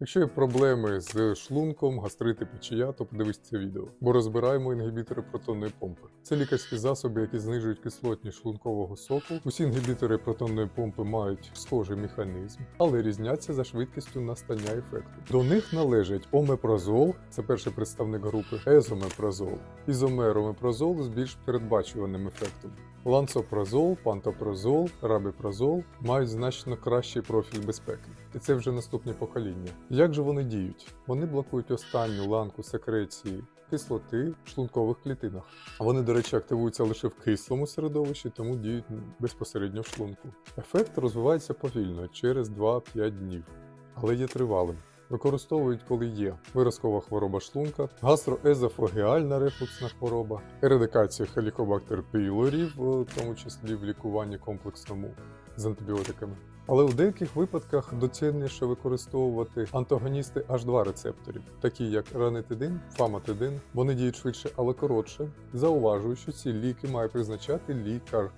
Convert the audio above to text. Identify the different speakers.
Speaker 1: Якщо є проблеми з шлунком, гастрити, печія, то подивись це відео, бо розбираємо інгібітори протонної помпи. Це лікарські засоби, які знижують кислотність шлункового соку. Усі інгібітори протонної помпи мають схожий механізм, але різняться за швидкістю настання ефекту. До них належать омепразол, це перший представник групи, езомепразол, ізомеромепразол з більш передбачуваним ефектом. Лансопразол, пантопразол, рабіпразол мають значно кращий профіль безпеки. І це вже наступні покоління. Як же вони діють? Вони блокують останню ланку секреції кислоти в шлункових клітинах. Вони, до речі, активуються лише в кислому середовищі, тому діють безпосередньо в шлунку. Ефект розвивається повільно через 2-5 днів, але є тривалим. Використовують, коли є виразкова хвороба шлунка, гастроезофагеальна рефлюксна хвороба, ерадикація хелікобактер пілорі, в тому числі в лікуванні комплексному з антибіотиками. Але у деяких випадках доцільніше використовувати антагоністи аж два рецепторів, такі як ранетидин, фаматидин. Вони діють швидше, але коротше. Зауважую, що ці ліки має призначати лікар.